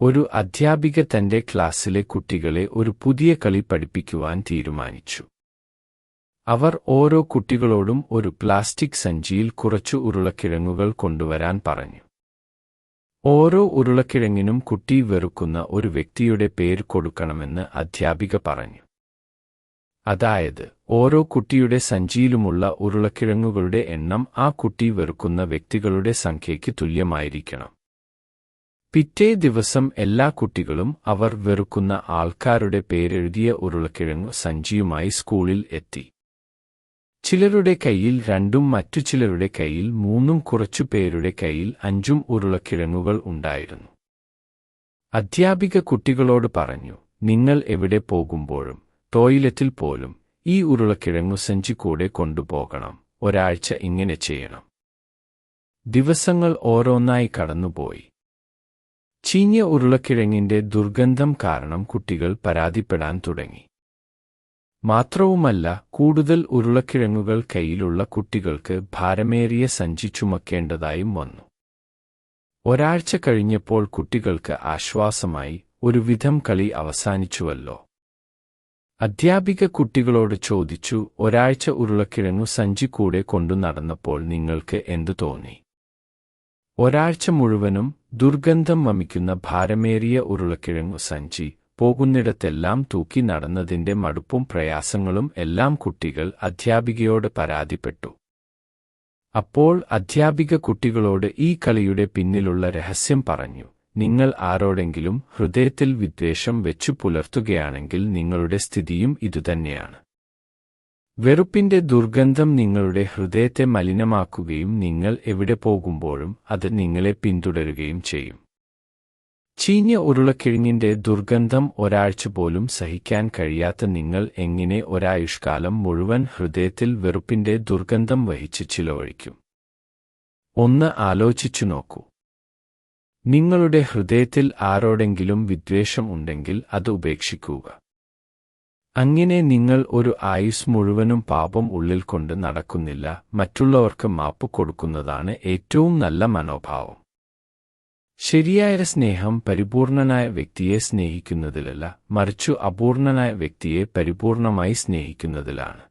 ഒരു അധ്യാപിക തന്റെ ക്ലാസ്സിലെ കുട്ടികളെ ഒരു പുതിയ കളി പഠിപ്പിക്കുവാൻ തീരുമാനിച്ചു. അവർ ഓരോ കുട്ടികളോടും ഒരു പ്ലാസ്റ്റിക് സഞ്ചിയിൽ കുറച്ചു ഉരുളക്കിഴങ്ങുകൾ കൊണ്ടുവരാൻ പറഞ്ഞു. ഓരോ ഉരുളക്കിഴങ്ങിനും കുട്ടി വെറുക്കുന്ന ഒരു വ്യക്തിയുടെ പേര് കൊടുക്കണമെന്ന് അധ്യാപിക പറഞ്ഞു. അതായത് ഓരോ കുട്ടിയുടെ സഞ്ചിയിലുമുള്ള ഉരുളക്കിഴങ്ങുകളുടെ എണ്ണം ആ കുട്ടി വെറുക്കുന്ന വ്യക്തികളുടെ സംഖ്യയ്ക്ക് തുല്യമായിരിക്കണം. പിറ്റേ ദിവസം എല്ലാ കുട്ടികളും അവർ വെറുക്കുന്ന ആൾക്കാരുടെ പേരെഴുതിയ ഉരുളക്കിഴങ്ങ് സഞ്ചിയുമായി സ്കൂളിൽ എത്തി. ചിലരുടെ കയ്യിൽ രണ്ടും മറ്റു ചിലരുടെ കയ്യിൽ മൂന്നും കുറച്ചു പേരുടെ കയ്യിൽ അഞ്ചും ഉരുളക്കിഴങ്ങുകൾ ഉണ്ടായിരുന്നു. അധ്യാപിക കുട്ടികളോട് പറഞ്ഞു നിങ്ങൾ എവിടെ പോകുമ്പോഴും ടോയ്ലറ്റിൽ പോലും ഈ ഉരുളക്കിഴങ്ങു സഞ്ചി കൂടെ കൊണ്ടുപോകണം ഒരാഴ്ച ഇങ്ങനെ ചെയ്യണം. ദിവസങ്ങൾ ഓരോന്നായി കടന്നുപോയി. ചീഞ്ഞ ഉരുളക്കിഴങ്ങിന്റെ ദുർഗന്ധം കാരണം കുട്ടികൾ പരാതിപ്പെടാൻ തുടങ്ങി. മാത്രവുമല്ല കൂടുതൽ ഉരുളക്കിഴങ്ങുകൾ കയ്യിലുള്ള കുട്ടികൾക്ക് ഭാരമേറിയ സഞ്ചി ചുമക്കേണ്ടതായും വന്നു. ഒരാഴ്ച കഴിഞ്ഞപ്പോൾ കുട്ടികൾക്ക് ആശ്വാസമായി ഒരുവിധം കളി അവസാനിച്ചുവല്ലോ. അധ്യാപിക കുട്ടികളോട് ചോദിച്ചു ഒരാഴ്ച ഉരുളക്കിഴങ്ങു സഞ്ചി കൂടെ കൊണ്ടു നടന്നപ്പോൾ നിങ്ങൾക്ക് എന്തു തോന്നി? ഒരാഴ്ച മുഴുവനും ദുർഗന്ധം വമിക്കുന്ന ഭാരമേറിയ ഉരുളക്കിഴങ്ങു സഞ്ചി പോകുന്നിടത്തെല്ലാം തൂക്കി നടന്നതിന്റെ മടുപ്പും പ്രയാസങ്ങളും എല്ലാം കുട്ടികൾ അധ്യാപികയോട് പരാതിപ്പെട്ടു. അപ്പോൾ അധ്യാപിക കുട്ടികളോട് ഈ കളിയുടെ പിന്നിലുള്ള രഹസ്യം പറഞ്ഞു നിങ്ങൾ ആരോടെങ്കിലും ഹൃദയത്തിൽ വിദ്വേഷം വെച്ചു പുലർത്തുകയാണെങ്കിൽ നിങ്ങളുടെ സ്ഥിതിയും ഇതുതന്നെയാണ്. വെറുപ്പിന്റെ ദുർഗന്ധം നിങ്ങളുടെ ഹൃദയത്തെ മലിനമാക്കുകയും നിങ്ങൾ എവിടെ പോകുമ്പോഴും അത് നിങ്ങളെ പിന്തുടരുകയും ചെയ്യും. ചീഞ്ഞ ഉരുളക്കിഴങ്ങിന്റെ ദുർഗന്ധം ഒരാഴ്ച പോലും സഹിക്കാൻ കഴിയാത്ത നിങ്ങൾ എങ്ങനെ ഒരായുഷ്കാലം മുഴുവൻ ഹൃദയത്തിൽ വെറുപ്പിന്റെ ദുർഗന്ധം വഹിച്ച് ചിലവഴിക്കും? ഒന്ന് ആലോചിച്ചു നോക്കൂ. നിങ്ങളുടെ ഹൃദയത്തിൽ ആരോടെങ്കിലും വിദ്വേഷം ഉണ്ടെങ്കിൽ അത് ഉപേക്ഷിക്കുക. അങ്ങനെ നിങ്ങൾ ഒരു ആയുസ് മുഴുവനും പാപം ഉള്ളിൽ കൊണ്ട് നടക്കുന്നില്ല. മറ്റുള്ളവർക്ക് മാപ്പ് കൊടുക്കുന്നതാണ് ഏറ്റവും നല്ല മനോഭാവം. ശരിയായ സ്നേഹം പരിപൂർണനായ വ്യക്തിയെ സ്നേഹിക്കുന്നതിലല്ല മറിച്ചു അപൂർണനായ വ്യക്തിയെ പരിപൂർണമായി സ്നേഹിക്കുന്നതിലാണ്.